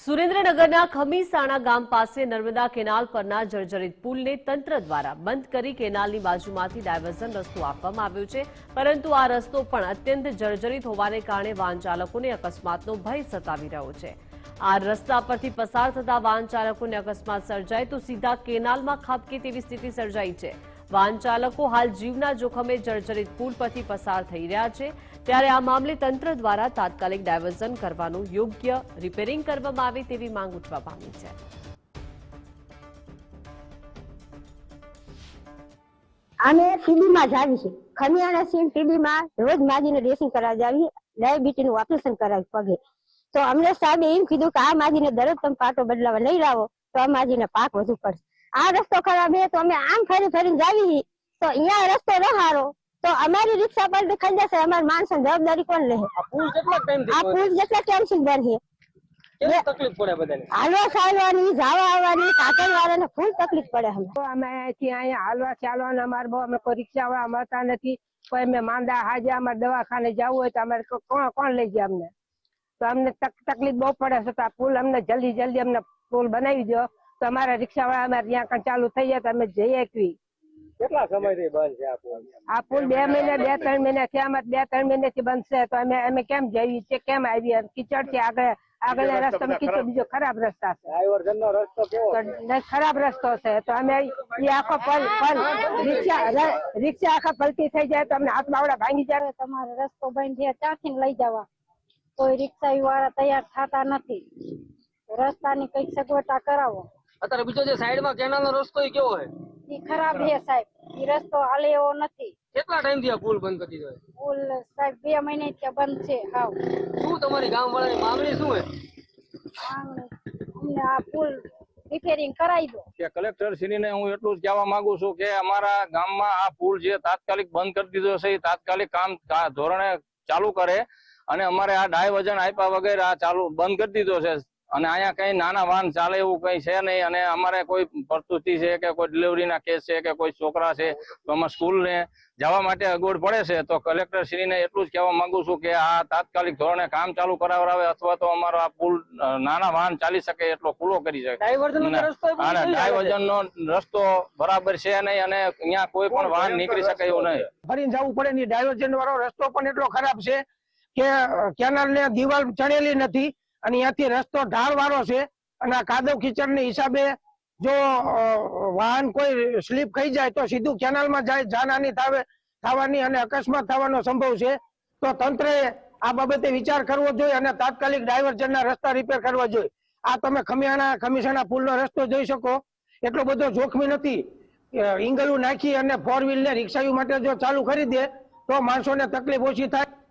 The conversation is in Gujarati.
સુરેન્દ્રનગરના ખમીસાણા ગામ પાસે નર્મદા કેનાલ પરના જર્જરિત પુલને તંત્ર દ્વારા બંધ કરી કેનાલની બાજુમાંથી ડાયવર્ઝન રસ્તો આપવામાં આવ્યો છે. પરંતુ આ રસ્તો પણ અત્યંત જર્જરિત હોવાને કારણે વાહન ચાલકોને અકસ્માતનો ભય સતાવી રહ્યો છે. આ રસ્તા પરથી પસાર થતા વાહન અકસ્માત સર્જાય તો સીધા કેનાલમાં ખાબકે તેવી સ્થિતિ સર્જાઈ છે. વાહન ચાલકો હાલ જીવના જોખમે જર્જરિત પુલ પરથી પસાર થઈ રહ્યા છે. ત્યારે આ મામલે તંત્ર દ્વારા તાત્કાલિક ડાયવર્ઝન કરવાનું યોગ્ય રિપેરિંગ કરવામાં આવે તેવી માંગ ઉઠવા પામી છે. અમે ટીબીમાં જાવી છે. ખમિયાણા સિંહ ટીબીમાં રોજ માજીને ડ્રેસિંગ કરાવી જાવી ડાયાબિટીનું ઓપરેશન કરાવી પગે. તો અમને સાહેબે એમ કીધું કે આ માજીને દરરોજ તમે પાટો બદલાવા લઈ આવો તો આ માજીને પાક વધુ પડશે. આ રસ્તો ખરાબ છે તો અમે આમ ફરી ફરીને જાવી. તો અહીંયા રસ્તો ન હારો. તો અમારી રિક્ષા પર દેખાઈ જશે અમારી માણસો જવાબદારી કોણ લે આ પુલ કેટલા ટાઈમ આ પુલ જેટલા ટાઈમ સુધી બંધ છે તકલીફ પડે બધાને? હાલવા ચાલવાની જવા આવવાની કાકડ વાળાને ફૂલ તકલીફ પડે અમને તો અમે ત્યાં અહીંયા હાલવા ચાલવાના અમારે બહુ અમે કોઈ રિક્ષા વાળા મળતા નથી. કોઈ અમે માંદા હાજે અમારે દવાખાને જવું હોય તો અમારે કોણ કોણ લઈ જાય અમને? તો અમને તક- તકલીફ બહુ પડે છે તો આ પુલ અમને જલ્દી જલ્દી અમને પુલ બનાવી દો તો અમારા રિક્ષા વાળા અમારે ત્યાં આગળ ચાલુ થઈ જાય તો અમે જઈ શકવી કેટલા સમયથી બંધ છે આ પુલ? આ પુલ બે મહિને બે ત્રણ મહિના થયા અમારે બે ત્રણ મહિનાથી બંધ છે. તો અમે અમે કેમ જઈએ? છે કેમ આવીએ? કિચડ છે આગળ આગળના રસ્તામાં કીચડ બીજો ખરાબ રસ્તા છે. રસ્તો કેવો ખરાબ રસ્તો છે. તો અમે એ આખો પલ પલ રિક્ષા રિક્ષા આખા પલટી થઈ જાય તો અમને હાથ બાવડા ભાંગી જાય. તમારે રસ્તો બંધ છે ત્યાંથી લઈ જવા. કોઈ રિક્ષા વાળા તૈયાર થતા નથી. રસ્તાની કંઈક સગવડતા કરાવો. અત્યારે બીજો જે સાઈડમાં કેનાલ નો રસ્તો એ કેવો છે? ઈ ખરાબ છે સાહેબ. ઈ રસ્તો હાલે એવો નથી. કેટલા ટાઈમથી આ પુલ બંધ કરી દીધો પુલ સાહેબ બે મહિને થી બંધ છે હાવ. શું તમારી ગામ વાળાની માંગણી શું છે? અમને આ પુલ રિપેરિંગ કરાવી દો. કે કલેક્ટર શ્રીને હું એટલું જ કહેવા માંગુ છું કે અમારા ગામમાં આ પુલ જે તાત્કાલિક બંધ કરી દીધો છે એ તાત્કાલિક કામ કા- ધોરણે ચાલુ કરે અને અમારે આ ડાય વજન આપ્યા વગર આ ચાલુ બંધ કરી દીધો છે. અને અહીંયા કઈ નાના વાહન ચાલે એવું કઈ છે નહીં? અને અમારે કોઈ પ્રસ્તુતિ છે કે કોઈ ડિલિવરીના કેસ છે કે કોઈ છોકરા છે તો અમારે સ્કૂલને જવા માટે અગવડ પડે છે. તો કલેક્ટર શ્રીને એટલું જ કહેવા માંગુ છું કે આ તાત્કાલિક ધોરણે કામ ચાલુ કરાવે અથવા તો અમારો આ પુલ નાના વાહન ચાલી શકે એટલો ખુલ્લો કરી શકે. ડાયવર્ઝન રસ્તો અને ડાયવર્ઝન નો રસ્તો બરાબર છે નહીં અને અહીંયા કોઈ પણ વાહન નીકળી શકે એવું નહીં. ફરીને જવું પડે નહીં ડાયવર્જન વાળો રસ્તો પણ એટલો ખરાબ છે કે કેનાલ ને દિવાલ ચણેલી નથી. અને અહીંયાથી રસ્તો ઢાળ વાળો છે. અને આ કાદવ કીચડ હિસાબે જો વાહન કોઈ સ્લીપ ખાઈ જાય તો સીધું કેનાલમાં જાય, જાનહાની થાવે, થવાની અને અકસ્માત થવાનો સંભવ છે. તો તંત્રએ આ બાબતે વિચાર કરવો જોઈએ અને તાત્કાલિક ડાયવર્જનના રસ્તા રિપેર કરવા જોઈએ. આ તમે ખમિયાણા, ખમીસાણા પુલનો રસ્તો જોઈ શકો. એટલો બધો જોખમી નથી. ઇંગલું નાખી અને ફોર વ્હીલ ને રિક્ષાઓ માટે જો ચાલુ કરી દે, તો માણસોને તકલીફ ઓછી થાય.